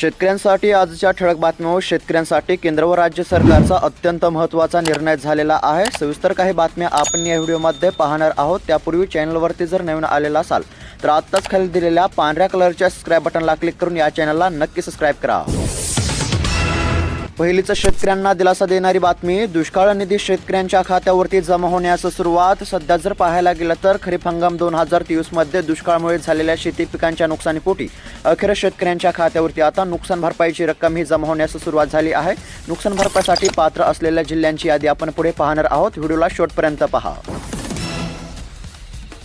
शेतकऱ्यांसाठी आजच्या ठळक बातम्यावर शेतकऱ्यांसाठी केंद्र व राज्य सरकारचा अत्यंत महत्त्वाचा निर्णय झालेला आहे. सविस्तर काही बातम्या आपण या व्हिडिओमध्ये पाहणार आहोत. त्यापूर्वी चॅनलवरती जर नवीन आलेला असाल तर आत्ताच खाली दिलेल्या पांढऱ्या कलरच्या सबस्क्राईब बटनला क्लिक करून या चॅनलला नक्की सबस्क्राईब करा. पहिलीच शेतकऱ्यांना दिलासा देणारी बातमी दुष्काळ निधी शेतकऱ्यांच्या खात्यावरती जमा होण्यास सुरुवात. सध्या जर पाहायला गेलं तर खरीप हंगाम दोन हजार तेवीसमध्ये दुष्काळामुळे झालेल्या शेती पिकांच्या नुकसानीपोटी. अखेर शेतकऱ्यांच्या खात्यावरती आता नुकसान भरपाईची रक्कम ही जमा होण्यास सुरुवात झाली आहे. नुकसान भरपाईसाठी पात्र असलेल्या जिल्ह्यांची यादी आपण पुढे पाहणार आहोत. व्हिडिओला शेवटपर्यंत पहा.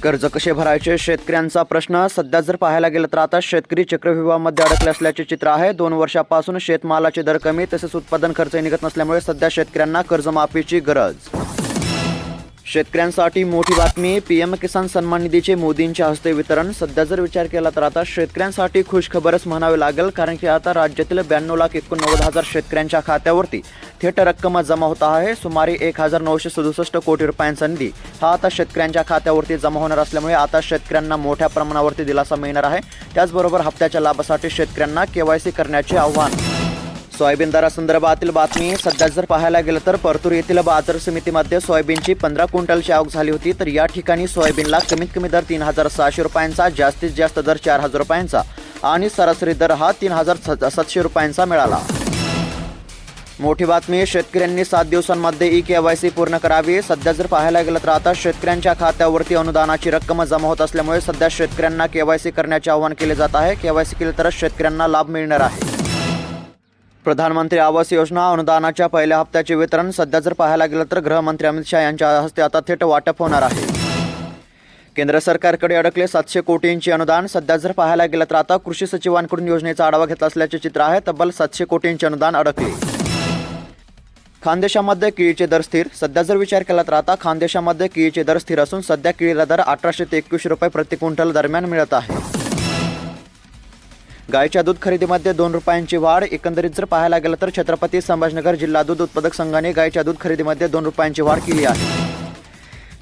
कर्ज कसे भरायचे? शेतकऱ्यांचा प्रश्न. सध्या जर पाहायला गेलं तर आता शेतकरी चक्रव्यूहामध्ये अडकले असल्याचे चित्र आहे. दोन वर्षापासून शेतमालाचे दर कमी तसेच उत्पादन खर्च निघत नसल्यामुळे सध्या शेतकऱ्यांना कर्जमाफीची गरज. शेतकऱ्यांसाठी मोठी बातमी पीएम किसान सन्मान निधीचे मोदींच्या हस्ते वितरण. सध्या जर विचार केला तर आता शेतकऱ्यांसाठी खुश खबरच म्हणावी लागेल कारण की आता राज्यातील ब्याण्णव लाख एकोणनव्वद हजार शेतकऱ्यांच्या खात्यावरती थेट रक्कम जमा होत आहे. सुमारे एक हजार नऊशे सदुसष्ट कोटी रुपयांचा निधी हा आता शेतकऱ्यांच्या खात्यावरती जमा होणार असल्यामुळे आता शेतकऱ्यांना मोठ्या प्रमाणावरती दिलासा मिळणार आहे. त्याचबरोबर हप्त्याच्या लाभासाठी शेतकऱ्यांना केवायसी करण्याचे आव्हान सोयाबीन दरासंदर्भातील बातमी सध्या जर पाहायला गेलं तर परतूर येथील बाजार समितीमध्ये सोयाबीनची पंधरा क्विंटलची आवक झाली होती तर या ठिकाणी सोयाबीनला कमीत कमी दर तीन हजार सहाशे रुपयांचा जास्तीत जास्त दर चार हजार रुपयांचा आणि सरासरी दर हा तीन हजार सातशे रुपयांचा मिळाला. मोठी बातमी शेतकऱ्यांनी सात दिवसांमध्ये ई के वाय सी पूर्ण करावी. सध्या जर पाहायला गेलं तर आता शेतकऱ्यांच्या खात्यावरती अनुदानाची रक्कम जमा होत असल्यामुळे सध्या शेतकऱ्यांना के वाय सी करण्याचे आवाहन केले जात आहे. के वाय सी केले तरच शेतकऱ्यांना लाभ मिळणार आहे. प्रधानमंत्री आवास योजना अनुदानाच्या पहिल्या हप्त्याचे वितरण सध्या जर पाहायला गेलं तर गृहमंत्री अमित शहा यांच्या हस्ते आता थेट वाटप होणार आहे. केंद्र सरकारकडे अडकले सातशे कोटींचे अनुदान सध्या जर पाहायला गेलं तर आता कृषी सचिवांकडून योजनेचा आढावा घेतला असल्याचे चित्र आहे तब्बल सातशे कोटींचे अनुदान अडकले. खानदेशामध्ये केळीचे दर स्थिर सध्या जर विचार केला तर आता खानदेशामध्ये केळीचे दर स्थिर असून सध्या केळीला दर अठराशे ते एकवीस रुपये प्रति क्विंटल दरम्यान मिळत आहे. गायच्या दूध खरेदीमध्ये दोन रुपयांची वाढ. एकंदरीत जर पाहायला गेलं तर छत्रपती संभाजीनगर जिल्हा दूध उत्पादक संघाने गायच्या दूध खरेदीमध्ये दोन रुपयांची वाढ केली आहे.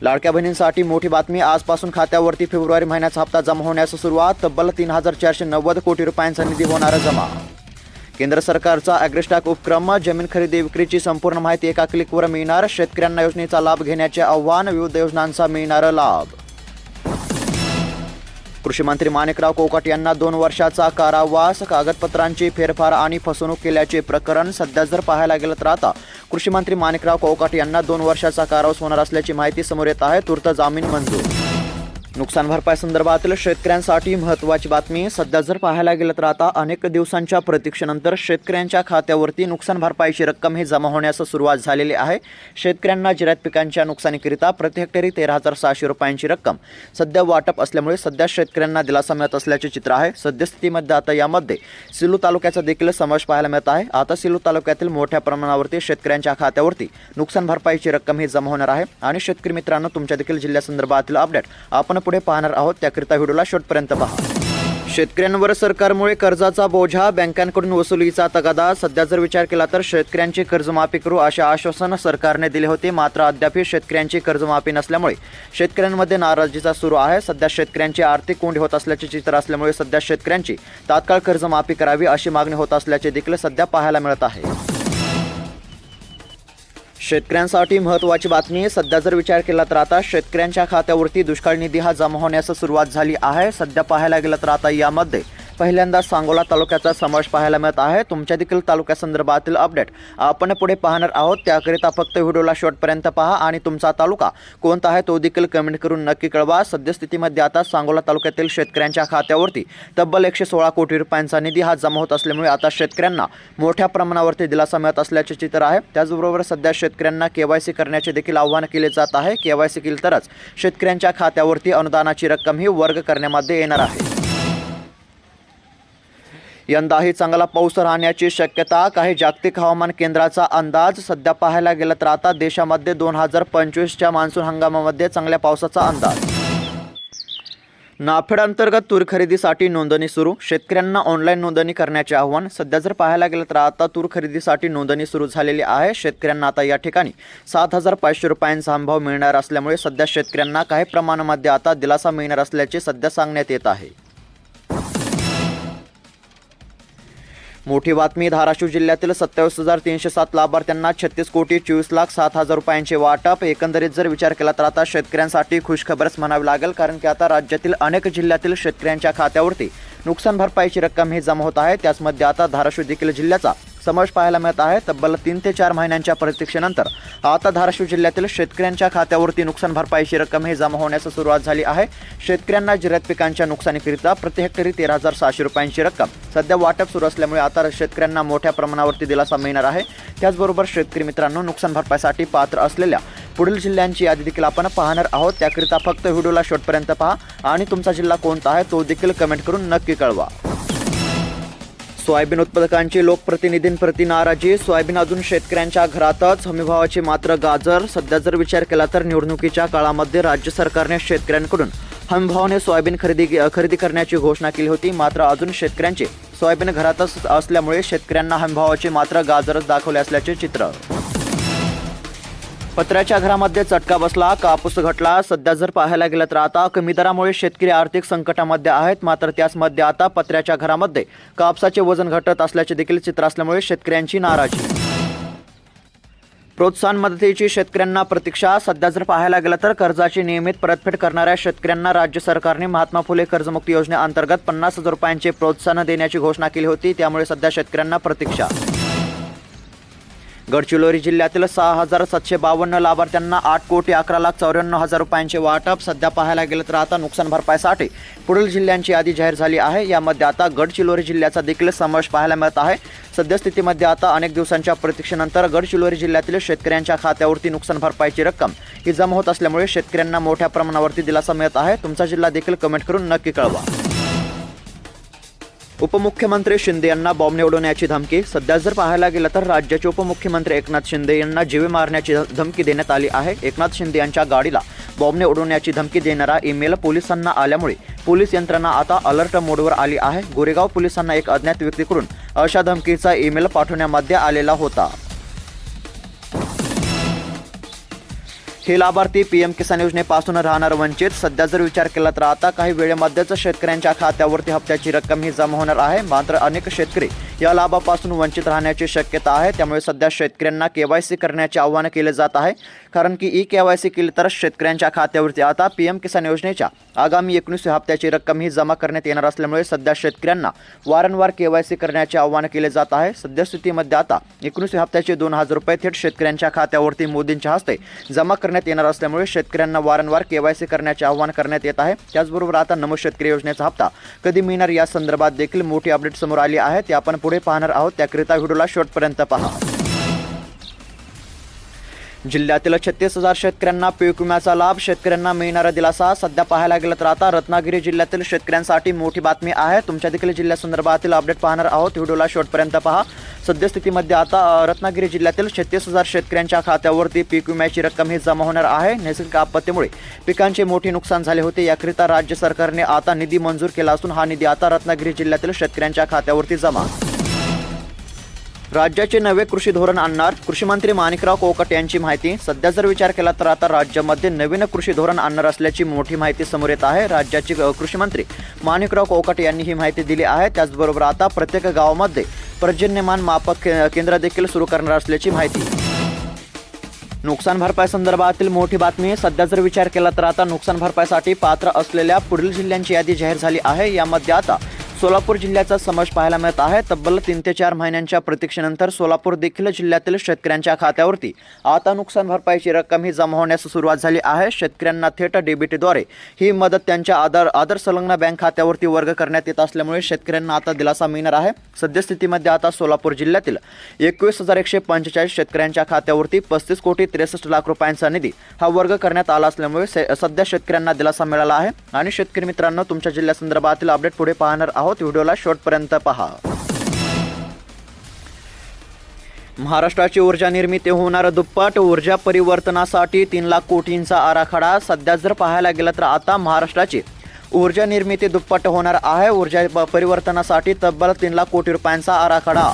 लाडक्या बहिणींसाठी मोठी बातमी. आजपासून खात्यावरती फेब्रुवारी महिन्याचा हप्ता जमा होण्यास सुरुवात. तब्बल तीन हजार चारशे नव्वद कोटी रुपयांचा निधी होणार जमा. केंद्र सरकारचा ॲग्रिस्टॅक उपक्रम. जमीन खरेदी विक्रीची संपूर्ण माहिती एका क्लिकवर मिळणार. शेतकऱ्यांना योजनेचा लाभ घेण्याचे आव्हान. विविध योजनांचा मिळणार लाभ. कृषी मंत्री माणिकराव कोकाट यांना दोन वर्षाचा कारावास कागदपत्रांची फेरफार आणि फसवणूक केल्याचे प्रकरण सध्या जर पाहायला गेलं तर आता कृषी मंत्री माणिकराव कोकाट यांना दोन वर्षाचा कारावास होणार असल्याची माहिती समोर येत आहे. तूर्त जामीन मंजूर. नुकसान भरपाई संदर्भातील शेतकऱ्यांसाठी महत्त्वाची बातमी. सध्या जर पाहायला गेलं तर आता अनेक दिवसांच्या प्रतीक्षेनंतर शेतकऱ्यांच्या खात्यावरती नुकसान भरपाईची रक्कम ही जमा होण्यास सुरुवात झालेली आहे. शेतकऱ्यांना जिरायत पिकांच्या नुकसानीकरिता प्रति हेक्टरी तेरा हजार सहाशे रुपयांची रक्कम. सध्या वाटप असल्यामुळे सध्या शेतकऱ्यांना दिलासा मिळत असल्याचे चित्र आहे. सद्यस्थितीमध्ये आता यामध्ये सिलू तालुक्याचा देखील समावेश पाहायला मिळत आहे. आता सिलू तालुक्यातील मोठ्या प्रमाणावरती शेतकऱ्यांच्या खात्यावरती नुकसान भरपाईची रक्कम ही जमा होणार आहे. आणि शेतकरी मित्रांनो तुमच्या देखील जिल्ह्यासंदर्भातील अपडेट आपण पुढे पाहणार आहोत. त्याकरिता व्हिडिओला शेवटपर्यंत पहा. शेतकऱ्यांवर सरकारमुळे कर्जाचा बोझा बँकांकडून वसुलीचा तगादा. सध्या जर विचार केला तर शेतकऱ्यांची कर्जमाफी करू असे आश्वासन सरकारने दिले होते. मात्र अद्याप शेतकऱ्यांची कर्जमाफी नसल्यामुळे शेतकऱ्यांमध्ये नाराजीचा सुरू आहे. सध्या शेतकऱ्यांची आर्थिक कोंडी होत असल्याचे चित्र असल्यामुळे सध्या शेतकऱ्यांची तात्काळ कर्जमाफी करावी अशी मागणी होत असल्याचे देखील सध्या पाहायला मिळत आहे. शेतकऱ्यांसाठी महत्त्वाची बातमी. सध्या जर विचार केला तर आता शेतकऱ्यांच्या खात्यावरती दुष्काळ निधी हा जमा होण्यास सुरुवात झाली आहे. सध्या पाहायला गेलं तर आता यामध्ये पहिल्यांदा सांगोला तालुक्याचा समावेश पाहायला मिळत आहे. तुमच्या देखील तालुक्यासंदर्भातील अपडेट आपण पुढे पाहणार आहोत. त्याकरिता फक्त व्हिडिओला शेवटपर्यंत पहा आणि तुमचा तालुका कोणता आहे तो देखील कमेंट करून नक्की कळवा. सद्यस्थितीमध्ये आता सांगोला तालुक्यातील शेतकऱ्यांच्या खात्यावरती तब्बल एकशे सोळा कोटी रुपयांचा निधी हा जमा होत असल्यामुळे आता शेतकऱ्यांना मोठ्या प्रमाणावरती दिलासा मिळत असल्याचे चित्र आहे. त्याचबरोबर सध्या शेतकऱ्यांना केवायसी करण्याचे देखील आव्हान केले जात आहे. केवायसी केली तरच शेतकऱ्यांच्या खात्यावरती अनुदानाची रक्कम ही वर्ग करण्यामध्ये येणार आहे. यंदाही चांगला पाऊस राहण्याची शक्यता काही जागतिक हवामान केंद्राचा अंदाज सध्या पाहायला गेला तर आता देशामध्ये दोन हजार पंचवीसच्या मान्सून हंगामामध्ये चांगल्या पावसाचा अंदाज. नाफेड अंतर्गत तूर खरेदीसाठी नोंदणी सुरू शेतकऱ्यांना ऑनलाईन नोंदणी करण्याचे आव्हान. सध्या जर पाहायला गेलं तर आता तूर खरेदीसाठी नोंदणी सुरू झालेली आहे. शेतकऱ्यांना आता या ठिकाणी सात हजार पाचशे रुपयांचा हमीभाव मिळणार असल्यामुळे सध्या शेतकऱ्यांना काही प्रमाणामध्ये आता दिलासा मिळणार असल्याचे सध्या सांगण्यात येत आहे. मोठी बातमी धाराशिव जिल्ह्यातील सत्तावीस हजार तीनशे सात लाभार्थ्यांना छत्तीस कोटी चोवीस लाख सात हजार रुपयांचे वाटप. एकंदरीत जर विचार केला तर आता शेतकऱ्यांसाठी खुशखबरच म्हणावी लागेल कारण की आता राज्यातील अनेक जिल्ह्यातील शेतकऱ्यांच्या खात्यावरती नुकसान भरपाईची रक्कम ही जमा होत आहे. त्याचमध्ये आता धाराशिव देखील जिल्ह्याचा समावेश पाहायला मिळत आहे तब्बल तीन ते चार महिन्यांच्या प्रतीक्षेनंतर आता धाराशिव जिल्ह्यातील शेतकऱ्यांच्या खात्यावरती नुकसान भरपाईची रक्कम हे जमा होण्यास सुरुवात झाली आहे. शेतकऱ्यांना जिऱ्यात पिकांच्या नुकसानीकरिता प्रति हेक्टरी तेरा हजार सहाशे रुपयांची रक्कम. सध्या वाटप सुरू असल्यामुळे आता शेतकऱ्यांना मोठ्या प्रमाणावरती दिलासा मिळणार आहे. त्याचबरोबर शेतकरी मित्रांनो नुकसान भरपाईसाठी पात्र असलेल्या पुढील जिल्ह्यांची यादी देखील आपण पाहणार आहोत. त्याकरिता फक्त व्हिडिओला शेवटपर्यंत पहा. आणि तुमचा जिल्हा कोणता आहे तो देखील कमेंट करून नक्की कळवा. सोयाबीन उत्पादकांची लोकप्रतिनिधींप्रती नाराजी. सोयाबीन अजून शेतकऱ्यांच्या घरातच. हमीभावाची मात्र गाजर. सध्या जर विचार केला तर निवडणुकीच्या काळामध्ये राज्य सरकारने शेतकऱ्यांकडून हमीभावाने सोयाबीन खरेदी खरेदी करण्याची घोषणा केली होती. मात्र अजून शेतकऱ्यांचे सोयाबीन घरातच असल्यामुळे शेतकऱ्यांना हमीभावाची मात्र गाजरच दाखवले असल्याचे चित्र. पत्र्याच्या घरामध्ये चटका बसला कापूस घटला. सध्या जर पाहायला गेलं तर आता कमी दरामुळे शेतकरी आर्थिक संकटामध्ये आहेत. मात्र त्याचमध्ये आता पत्र्याच्या घरामध्ये कापसाचे वजन घटत असल्याचे देखील चित्र असल्यामुळे शेतकऱ्यांची नाराजी. प्रोत्साहन मदतीची शेतकऱ्यांना प्रतीक्षा. सध्या जर पाहायला गेलं तर कर्जाची नियमित परतफेड करणाऱ्या शेतकऱ्यांना राज्य सरकारने महात्मा फुले कर्जमुक्ती योजनेअंतर्गत पन्नास हजार रुपयांचे प्रोत्साहन देण्याची घोषणा केली होती. त्यामुळे सध्या शेतकऱ्यांना प्रतीक्षा. गडचिरोली जिल्ह्यातील सहा हजार सातशे बावन्न लाभार्थ्यांना आठ कोटी अकरा लाख चौऱ्याण्णव हजार रुपयांचे वाटप सध्या पाहायला गेलं तर आता नुकसान भरपाईसाठी पुढील जिल्ह्यांची यादी जाहीर झाली आहे. यामध्ये आता गडचिरोली जिल्ह्याचा देखील समावेश पाहायला मिळत आहे. सद्यस्थितीमध्ये आता अनेक दिवसांच्या प्रतीक्षेनंतर गडचिरोली जिल्ह्यातील शेतकऱ्यांच्या खात्यावरती नुकसान भरपाईची रक्कम ही जमा होत असल्यामुळे शेतकऱ्यांना मोठ्या प्रमाणावरती दिलासा मिळत आहे. तुमचा जिल्हा देखील कमेंट करून नक्की कळवा. उपमुख्यमंत्री शिंदे यांना बॉम्ब निवडवण्याची धमकी. सध्या जर पाहायला गेलं तर राज्याचे उपमुख्यमंत्री एकनाथ शिंदे यांना जीवे मारण्याची धमकी देण्यात आली आहे. एकनाथ शिंदे यांच्या गाडीला बॉम्बने उडवण्याची धमकी देणारा ईमेल पोलिसांना आल्यामुळे पोलीस यंत्रणा आता अलर्ट मोडवर आली आहे. गोरेगाव पोलिसांना एक अज्ञात व्यक्तीकडून अशा धमकीचा ईमेल पाठवण्यामध्ये आलेला होता. हे लाभार्थी पीएम किसान योजनेपासून राहणार वंचित. सध्या जर विचार केला तर आता काही वेळेमध्येच शेतकऱ्यांच्या खात्यावरती हप्त्याची रक्कम ही जमा होणार आहे. मात्र अनेक शेतकरी या लाभापासून वंचित राहण्याची शक्यता आहे. त्यामुळे सध्या शेतकऱ्यांना के वाय सी करण्याचे आवाहन केले जात आहे. कारण की ई के वाय सी केली तरच शेतकऱ्यांच्या खात्यावरती आता पी एम किसान योजनेच्या आगामी एकोणीस हप्त्याची रक्कम ही जमा करण्यात येणार असल्यामुळे सध्या शेतकऱ्यांना वारंवार के वाय सी करण्याचे आवाहन केले जात आहे. सद्यस्थितीमध्ये आता एकोणीस हप्त्याचे दोन हजार रुपये थेट शेतकऱ्यांच्या खात्यावरती मोदींच्या हस्ते जमा करण्यात येणार असल्यामुळे शेतकऱ्यांना वारंवार के वाय सी करण्याचे आवाहन करण्यात येत आहे. त्याचबरोबर आता नमो शेतकरी योजनेचा हप्ता कधी मिळणार या संदर्भात देखील मोठी अपडेट समोर आली आहे. ते आपण पुढे पाहणार आहोत. त्याकरिता व्हिडिओला शेवटपर्यंत पहा. जिल्ह्यातील छत्तीस हजार शेतकऱ्यांना पीक विम्याचा लाभ शेतकऱ्यांना मिळणारा दिलासा सध्या पाहायला गेलं तर आता रत्नागिरी जिल्ह्यातील शेतकऱ्यांसाठी मोठी बातमी आहे. तुमच्या देखील जिल्ह्यासंदर्भातील अपडेट पाहणार आहोत. व्हिडिओला शेवटपर्यंत पहा. सद्यस्थितीमध्ये आता रत्नागिरी जिल्ह्यातील छत्तीस हजार शेतकऱ्यांच्या खात्यावरती पीक विम्याची रक्कम ही जमा होणार आहे. नैसर्गिक आपत्तीमुळे पिकांचे मोठे नुकसान झाले होते. याकरिता राज्य सरकारने आता निधी मंजूर केला असून हा निधी आता रत्नागिरी जिल्ह्यातील शेतकऱ्यांच्या खात्यावरती जमा. राज्याचे नवे कृषी धोरण आणणार कृषी मंत्री माणिकराव कोकट यांची माहिती. सध्या जर विचार केला तर आता राज्यामध्ये नवीन कृषी धोरण आणणार असल्याची मोठी माहिती समोर येत आहे. राज्याचे कृषीमंत्री कृषी मंत्री माणिकराव कोकट यांनी ही माहिती दिली आहे. त्याचबरोबर आता प्रत्येक गावामध्ये पर्जन्यमान मापक के- केंद्र देखील सुरू करणार असल्याची माहिती. नुकसान भरपाई संदर्भातील मोठी बातमी सध्या जर विचार केला तर आता नुकसान भरपाईसाठी पात्र असलेल्या पुढील जिल्ह्यांची यादी जाहीर झाली आहे. यामध्ये आता सोलापूर जिल्ह्याचा समावेश पाहायला मिळत आहे. तब्बल तीन ते चार महिन्यांच्या प्रतीक्षेनंतर सोलापूर देखील जिल्ह्यातील शेतकऱ्यांच्या खात्यावरती आता नुकसान भरपाईची रक्कम ही जमा होण्यास सुरुवात झाली आहे. शेतकऱ्यांना थेट डेबिटद्वारे ही मदत त्यांच्या आधार आधार संलग्न बँक खात्यावरती वर्ग करण्यात येत असल्यामुळे शेतकऱ्यांना आता दिलासा मिळणार आहे. सद्यस्थितीमध्ये आता सोलापूर जिल्ह्यातील एकवीस हजार एकशे पंचेचाळीस शेतकऱ्यांच्या खात्यावरती पस्तीस कोटी त्रेसष्ट लाख रुपयांचा निधी हा वर्ग करण्यात आला असल्यामुळे से- सध्या शेतकऱ्यांना दिलासा मिळाला आहे. आणि शेतकरी मित्रांनो तुमच्या जिल्ह्यासंदर्भातील अपडेट पुढे पाहणार आहोत. व्हिडिओला शेवटपर्यंत पहा. महाराष्ट्राची ऊर्जा निर्मिती होणार दुप्पट. ऊर्जा परिवर्तनासाठी तीन लाख कोटींचा आराखडा. सध्या जर पाहायला गेलं तर आता महाराष्ट्राची ऊर्जा निर्मिती दुप्पट होणार आहे. ऊर्जा परिवर्तनासाठी तब्बल तीन लाख कोटी रुपयांचा आराखडा.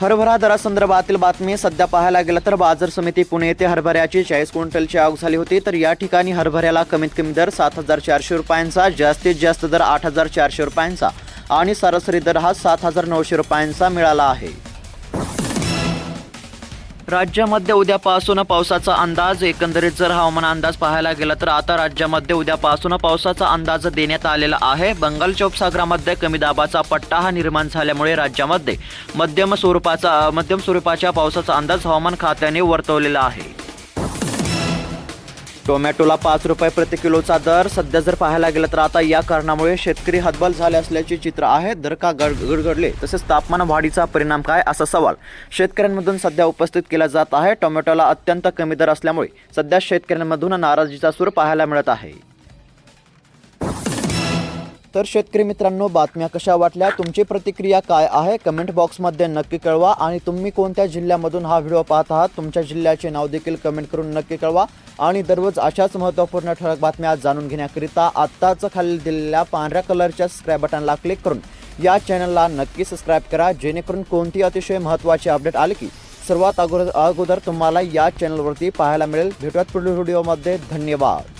हरभरा दरासंदर्भातील बातमी सध्या पाहायला गेलं तर बाजार समिती पुणे येथे हरभऱ्याची चाळीस क्विंटलची आवक झाली होती. तर या ठिकाणी हरभऱ्याला कमीत कमी दर सात हजार चारशे रुपयांचा जास्तीत जास्त दर आठ हजार चारशे रुपयांचा आणि सरासरी दर हा सात हजार नऊशे रुपयांचा मिळाला आहे. राज्यामध्ये उद्यापासून पावसाचा अंदाज एकंदरीत जर हवामान अंदाज पाहायला गेला तर आता राज्यामध्ये उद्यापासून पावसाचा अंदाज देण्यात आलेला आहे. बंगालच्या उपसागरामध्ये कमी दाबाचा पट्टा हा निर्माण झाल्यामुळे राज्यामध्ये मध्यम स्वरूपाचा मध्यम स्वरूपाच्या पावसाचा अंदाज हवामान खात्याने वर्तवलेला आहे. टोमॅटोला पाच रुपये प्रति किलोचा दर. सध्या जर पाहायला गेलं तर आता या कारणामुळे शेतकरी हतबल झाले असल्याचे चित्र आहे. दर का गड गडगडले? तसेच तापमान वाढीचा परिणाम काय? असा सवाल शेतकऱ्यांमधून सध्या उपस्थित केला जात आहे. टोमॅटोला अत्यंत कमी दर असल्यामुळे सध्या शेतकऱ्यांमधून नाराजीचा सूर पाहायला मिळत आहे. तर शेतकरी मित्रांनो बातम्या कशा वाटल्या? तुमची प्रतिक्रिया काय आहे? कमेंट बॉक्समध्ये नक्की कळवा. आणि तुम्ही कोणत्या जिल्ह्यामधून हा व्हिडिओ पाहत आहात तुमच्या जिल्ह्याचे नाव देखील कमेंट करून नक्की कळवा. आणि दररोज अशाच महत्त्वपूर्ण ठळक बातम्या जाणून घेण्याकरिता आत्ताच खाली दिलेल्या पांढऱ्या कलरच्या सबस्क्राईब बटनला क्लिक करून या चॅनलला नक्की सबस्क्राईब करा जेणेकरून कोणती अतिशय महत्त्वाची अपडेट आली की सर्वात अगोदर अगोदर तुम्हाला या चॅनलवरती पाहायला मिळेल. भेटूयात पुढील व्हिडिओमध्ये धन्यवाद.